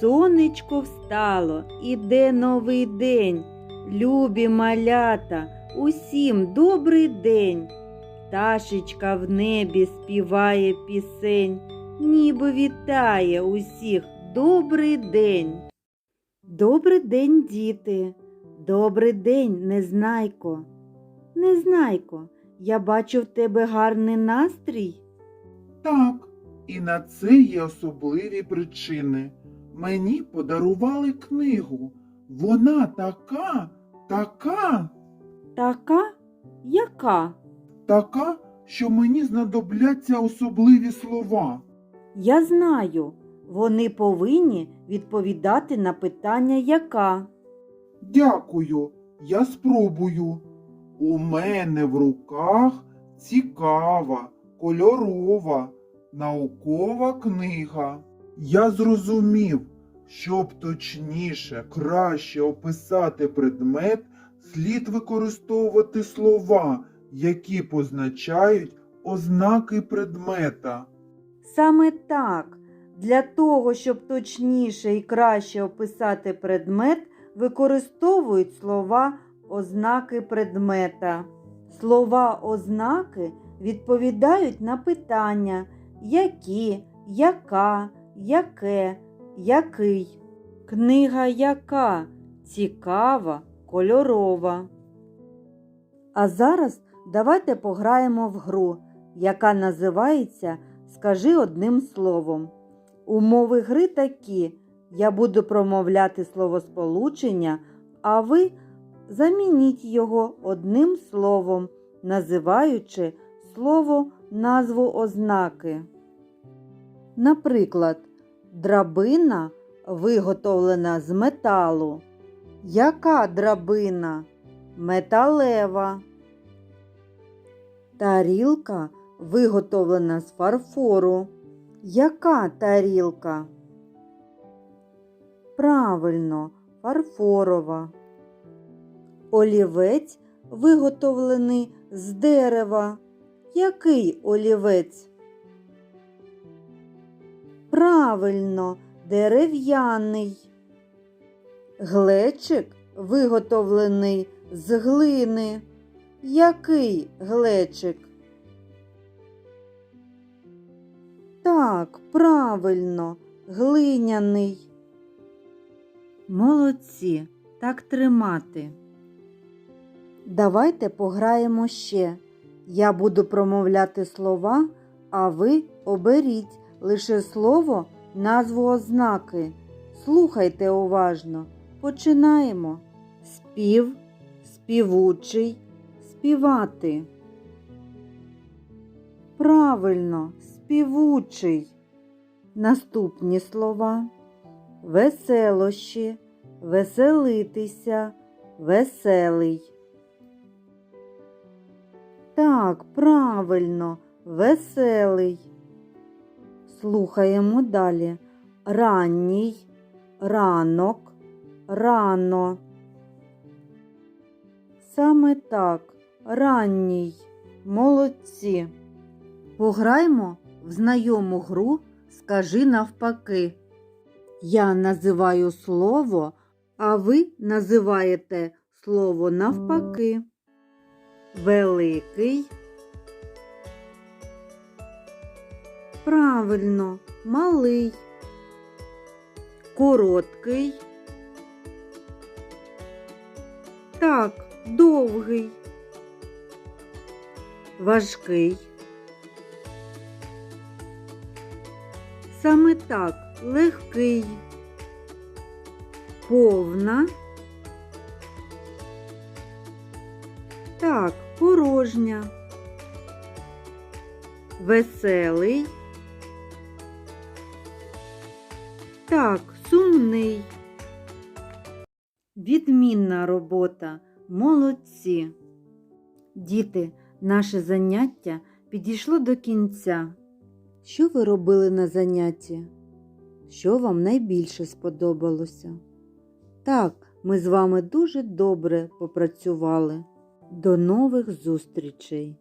сонечко встало, іде новий день. Любі малята, усім добрий день. Пташечка в небі співає пісень, ніби вітає усіх добрий день. Добрий день, діти. Добрий день, незнайко. Незнайко, я бачу в тебе гарний настрій. Так, і на це є особливі причини. Мені подарували книгу. Вона така, така, Така? Яка? така, що мені знадобляться особливі слова. Я знаю, вони повинні відповідати на питання яка. Дякую, я спробую. У мене в руках цікава, кольорова, наукова книга. Я зрозумів, щоб точніше, краще описати предмет, слід використовувати слова, які позначають ознаки предмета. Саме так, для того, щоб точніше і краще описати предмет, використовують слова ознаки предмета. Слова ознаки відповідають на питання які, яка, яке, який. Книга яка цікава, кольорова. А зараз давайте пограємо в гру, яка називається Скажи одним словом. Умови гри такі. Я буду промовляти словосполучення, а ви замініть його одним словом, називаючи слово назву ознаки. Наприклад, драбина виготовлена з металу. Яка драбина? Металева. Тарілка виготовлена з фарфору. Яка тарілка? Правильно, фарфорова. Олівець виготовлений з дерева. Який олівець? Правильно, дерев'яний. Глечик виготовлений з глини. Який глечик? Так, правильно, глиняний. Молодці, так тримати. Давайте пограємо ще. Я буду промовляти слова, а ви оберіть лише слово, назву ознаки. Слухайте уважно. Починаємо. Спів, співучий, співати. Правильно, співучий. Наступні слова. Веселощі, веселитися, веселий. Так, правильно, веселий. Слухаємо далі. Ранній, ранок, рано. Саме так, ранній. Молодці. Пограймо в знайому гру Скажи навпаки. Я називаю слово, а ви називаєте слово навпаки. Великий. Правильно, малий. Короткий. Так, довгий. Важкий. Саме так, легкий. Повна. Так, порожня. Веселий. Так, сумний. Відмінна робота. Молодці. Діти, наше заняття підійшло до кінця. Що ви робили на занятті? Що вам найбільше сподобалося? Так, ми з вами дуже добре попрацювали. До нових зустрічей!